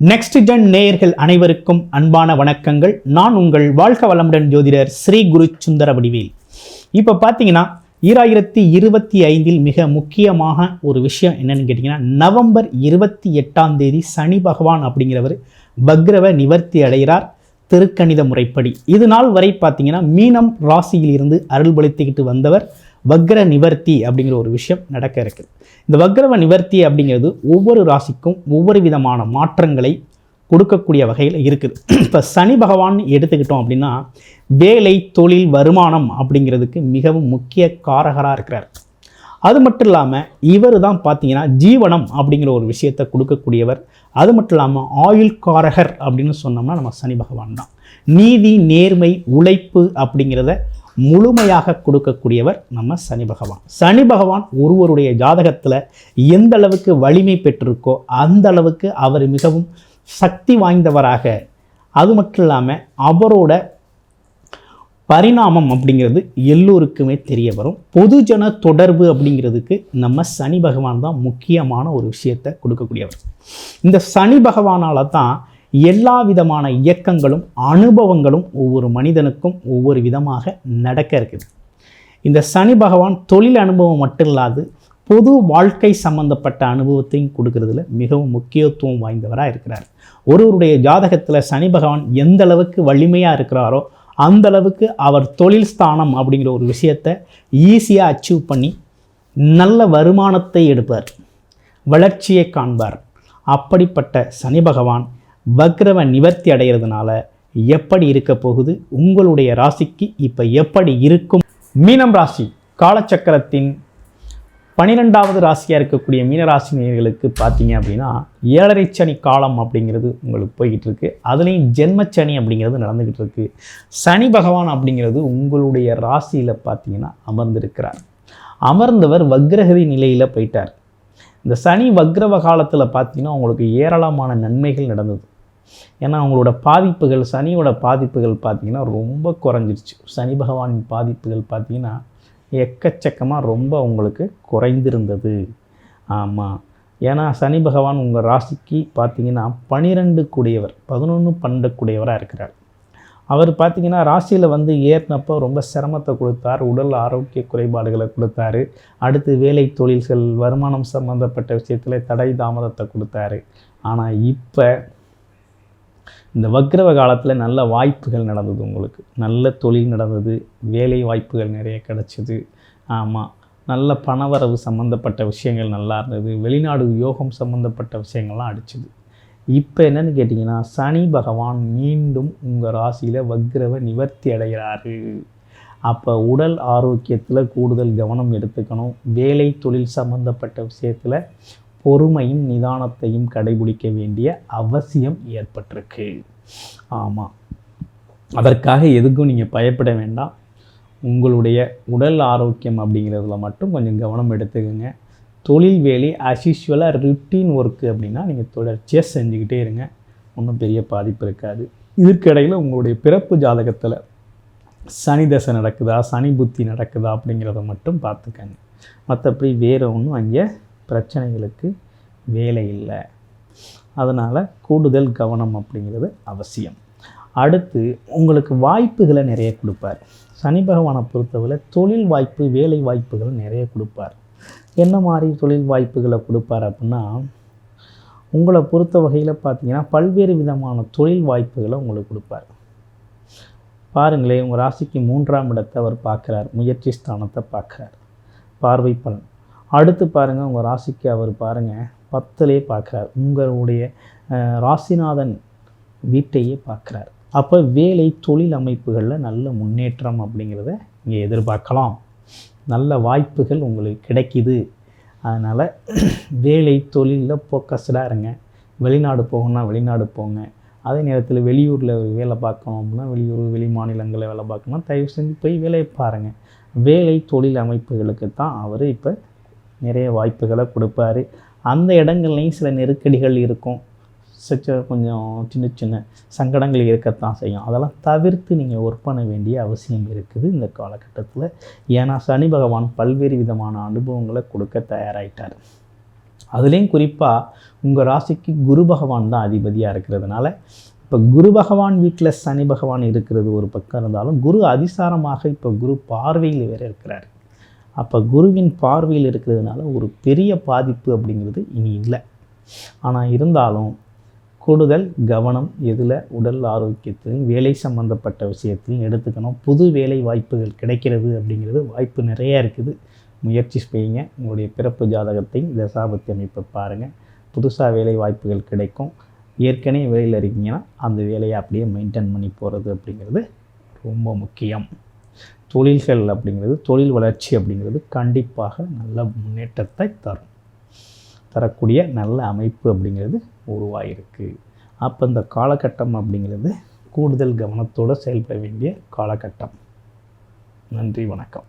Next gen நேயர்கள் அனைவருக்கும் அன்பான வணக்கங்கள். நான் உங்கள் வாழ்க வளமுடன் ஜோதிடர் ஸ்ரீ குரு சுந்தர வடிவேல். இப்போ பார்த்தீங்கன்னா ஈராயிரத்தி இருபத்தி ஐந்தில் மிக முக்கியமாக ஒரு விஷயம் என்னன்னு கேட்டிங்கன்னா நவம்பர் இருபத்தி எட்டாம் தேதி சனி பகவான் அப்படிங்கிறவர் பக்ரவ நிவர்த்தி அடைகிறார். திருக்கணித முறைப்படி. இது நாள் வரை பார்த்தீங்கன்னா மீனம் ராசியிலிருந்து அருள்பளித்துக்கிட்டு வந்தவர் வக்ர நிவர்த்தி அப்படிங்கிற ஒரு விஷயம் நடக்க இருக்குது. இந்த வக்ரவ நிவர்த்தி அப்படிங்கிறது ஒவ்வொரு ராசிக்கும் ஒவ்வொரு விதமான மாற்றங்களை கொடுக்கக்கூடிய வகையில் இருக்குது. இப்போ சனி பகவான் எடுத்துக்கிட்டோம் அப்படின்னா வேலை தொழில் வருமானம் அப்படிங்கிறதுக்கு மிகவும் முக்கிய காரகராக இருக்கிறார். அது மட்டும் இல்லாமல் இவர் தான் பார்த்தீங்கன்னா ஜீவனம் அப்படிங்கிற ஒரு விஷயத்தை கொடுக்கக்கூடியவர். அது மட்டும் இல்லாமல் ஆயுள் காரகர் அப்படின்னு சொன்னோம்னா நம்ம சனி பகவான் தான். நீதி நேர்மை உழைப்பு அப்படிங்கிறத முழுமையாக கொடுக்கக்கூடியவர் நம்ம சனி பகவான். சனி பகவான் ஒருவருடைய ஜாதகத்தில் எந்த அளவுக்கு வலிமை பெற்றிருக்கோ அந்த அளவுக்கு அவர் மிகவும் சக்தி வாய்ந்தவராக. அது மட்டும் இல்லாமல் அவரோட பரிணாமம் அப்படிங்கிறது எல்லோருக்குமே தெரிய வரும். பொதுஜன தொடர்பு அப்படிங்கிறதுக்கு நம்ம சனி பகவான் தான் முக்கியமான ஒரு விஷயத்தை கொடுக்கக்கூடியவர். இந்த சனி பகவானால் தான் எல்லா விதமான இயக்கங்களும் அனுபவங்களும் ஒவ்வொரு மனிதனுக்கும் ஒவ்வொரு விதமாக நடக்க இருக்குது. இந்த சனி பகவான் தொழில் அனுபவம் மட்டும் இல்லாது பொது வாழ்க்கை சம்பந்தப்பட்ட அனுபவத்தையும் கொடுக்கறதுல மிகவும் முக்கியத்துவம் வாய்ந்தவராக இருக்கிறார். ஒருவருடைய ஜாதகத்தில் சனி பகவான் எந்த அளவுக்கு வலிமையாக இருக்கிறாரோ அந்த அளவுக்கு அவர் தொழில் ஸ்தானம் அப்படிங்கிற ஒரு விஷயத்தை ஈஸியாக அச்சீவ் பண்ணி நல்ல வருமானத்தை எடுப்பார். வளர்ச்சியை காண்பார். அப்படிப்பட்ட சனி பகவான் வக்ரவ நிவர்த்தி அடைகிறதுனால எப்படி இருக்க போகுது? உங்களுடைய ராசிக்கு இப்போ எப்படி இருக்கும்? மீனம் ராசி காலச்சக்கரத்தின் பனிரெண்டாவது ராசியாக இருக்கக்கூடிய மீனராசி நேர்களுக்கு பார்த்தீங்க அப்படின்னா ஏழரை சனி காலம் அப்படிங்கிறது உங்களுக்கு போய்கிட்டு இருக்கு. அதுலேயும் ஜென்மச்சனி அப்படிங்கிறது நடந்துக்கிட்டு இருக்கு. சனி பகவான் அப்படிங்கிறது உங்களுடைய ராசியில் பார்த்தீங்கன்னா அமர்ந்திருக்கிறார். அமர்ந்தவர் வக்ரகதி நிலையில் போயிட்டார். இந்த சனி வக்ரவ காலத்தில் பார்த்தீங்கன்னா உங்களுக்கு ஏராளமான நன்மைகள் நடந்தது. ஏன்னா அவங்களோட பாதிப்புகள் சனியோட பாதிப்புகள் பார்த்தீங்கன்னா ரொம்ப குறைஞ்சிருச்சு. சனி பகவானின் பாதிப்புகள் பார்த்தீங்கன்னா எக்கச்சக்கமாக ரொம்ப உங்களுக்கு குறைந்திருந்தது. ஆமாம் ஏன்னா சனி பகவான் உங்கள் ராசிக்கு பார்த்தீங்கன்னா பனிரெண்டு கூடியவர் பதினொன்று பன்னெண்டு கூடியவராக இருக்கிறார். அவர் பார்த்தீங்கன்னா ராசியில் வந்து ஏறினப்போ ரொம்ப சிரமத்தை கொடுத்தார். உடல் ஆரோக்கிய குறைபாடுகளை கொடுத்தாரு. அடுத்து வேலை தொழில்கள் வருமானம் சம்மந்தப்பட்ட விஷயத்தில் தடை தாமதத்தை கொடுத்தாரு. ஆனால் இப்போ இந்த வக்ரவ காலத்தில் நல்ல வாய்ப்புகள் நடந்தது உங்களுக்கு. நல்ல தொழில் நடந்தது வேலை வாய்ப்புகள் நிறைய கிடச்சிது. ஆமாம் நல்ல பணவரவு சம்மந்தப்பட்ட விஷயங்கள் நல்லா இருந்தது. வெளிநாடு யோகம் சம்மந்தப்பட்ட விஷயங்கள்லாம் அடிச்சுது. இப்போ என்னன்னு கேட்டிங்கன்னா சனி பகவான் மீண்டும் உங்கள் ராசியில் வக்ரவ நிவர்த்தி அடைகிறாரு. அப்போ உடல் ஆரோக்கியத்தில் கூடுதல் கவனம் எடுத்துக்கணும். வேலை தொழில் சம்மந்தப்பட்ட விஷயத்தில் பொறுமையும் நிதானத்தையும் கடைபிடிக்க வேண்டிய அவசியம் ஏற்பட்டிருக்கு. ஆமாம் அதற்காக எதுக்கும் நீங்கள் பயப்பட வேண்டாம். உங்களுடைய உடல் ஆரோக்கியம் அப்படிங்கிறதுல மட்டும் கொஞ்சம் கவனம் எடுத்துக்கோங்க. தொழில் வேலை அஸ்யூஷுவலாக ருட்டீன் ஒர்க்கு அப்படின்னா நீங்கள் தொடர்ச்சியாக செஞ்சுக்கிட்டே இருங்க. ஒன்றும் பெரிய பாதிப்பு இருக்காது. இதற்கிடையில் உங்களுடைய பிறப்பு ஜாதகத்தில் சனி தசை நடக்குதா சனி புத்தி நடக்குதா அப்படிங்கிறத மட்டும் பார்த்துக்கங்க. மற்றபடி வேறு ஒன்றும் அங்கே பிரச்சனைகளுக்கு வேலை இல்லை. அதனால் கூடுதல் கவனம் அப்படிங்கிறது அவசியம். அடுத்து உங்களுக்கு வாய்ப்புகளை நிறைய கொடுப்பார். சனி பகவானை பொறுத்தவரை தொழில் வாய்ப்பு வேலை வாய்ப்புகள் நிறைய கொடுப்பார். என்ன மாதிரி தொழில் வாய்ப்புகளை கொடுப்பார் அப்படின்னா உங்களை பொறுத்த வகையில் பார்த்தீங்கன்னா பல்வேறு விதமான தொழில் வாய்ப்புகளை உங்களுக்கு கொடுப்பார். பாருங்களேன் உங்கள் ராசிக்கு மூன்றாம் இடத்தை அவர் பார்க்குறார். முயற்சி ஸ்தானத்தை பார்க்குறார். பார்வை பலன். அடுத்து பாருங்கள் உங்கள் ராசிக்கு அவர் பாருங்கள் பத்திலே பார்க்குறார். உங்களுடைய ராசிநாதன் வீட்டையே பார்க்குறார். அப்போ வேலை தொழில் அமைப்புகளில் நல்ல முன்னேற்றம் அப்படிங்கிறத இங்கே எதிர்பார்க்கலாம். நல்ல வாய்ப்புகள் உங்களுக்கு கிடைக்குது. அதனால் வேலை தொழிலில் ஃபோக்கஸ்டாக இருங்க. வெளிநாடு போகணும்னா வெளிநாடு போங்க. அதே நேரத்தில் வெளியூரில் வேலை பார்க்கணும் அப்படின்னா வெளியூர் வெளி மாநிலங்களில் வேலை பார்க்கணும் தயவு செஞ்சு போய் வேலையை பாருங்கள் வேலை தொழில் அமைப்புகளுக்கு தான் அவர் இப்போ நிறைய வாய்ப்புகளை கொடுப்பாரு. அந்த இடங்கள்லையும் சில நெருக்கடிகள் இருக்கும். சச்ச கொஞ்சம் சின்ன சின்ன சங்கடங்கள் இருக்கத்தான் செய்யும். அதெல்லாம் தவிர்த்து நீங்கள் ஒர்க் பண்ண வேண்டிய அவசியம் இருக்குது இந்த காலகட்டத்தில். ஏன்னா சனி பகவான் பல்வேறு விதமான அனுபவங்களை கொடுக்க தயாராயிட்டார். அதுலேயும் குறிப்பாக உங்கள் ராசிக்கு குரு பகவான் தான் அதிபதியாக இருக்கிறதுனால இப்போ குரு பகவான் வீட்டில் சனி பகவான் இருக்கிறது ஒரு பக்கம் இருந்தாலும் குரு அதிசாரமாக இப்போ குரு பார்வையில் வேறு இருக்கிறார். அப்போ குருவின் பார்வையில் இருக்கிறதுனால ஒரு பெரிய பாதிப்பு அப்படிங்கிறது இனி இல்லை. ஆனால் இருந்தாலும் கூடுதல் கவனம் எதில்? உடல் ஆரோக்கியத்தையும் வேலை சம்மந்தப்பட்ட விஷயத்தையும் எடுத்துக்கணும். புது வேலை வாய்ப்புகள் கிடைக்கிறது அப்படிங்கிறது வாய்ப்பு நிறைய இருக்குது. முயற்சி செய்யுங்க. உங்களுடைய பிறப்பு ஜாதகத்தையும் தசாபத்தி அமைப்பை பாருங்கள் புதுசாக வேலை வாய்ப்புகள் கிடைக்கும். ஏற்கனவே வேலையில் இருக்கீங்கன்னா அந்த வேலையை அப்படியே மெயின்டைன் பண்ணி போகிறது அப்படிங்கிறது ரொம்ப முக்கியம். தொழில்கள் அப்படிங்கிறது தொழில் வளர்ச்சி அப்படிங்கிறது கண்டிப்பாக நல்ல முன்னேற்றத்தை தரும். தரக்கூடிய நல்ல அமைப்பு அப்படிங்கிறது உருவாகிருக்கு அப்போ இந்த காலகட்டம் அப்படிங்கிறது கூடுதல் கவனத்தோடு செயல்பட வேண்டிய காலகட்டம். நன்றி வணக்கம்.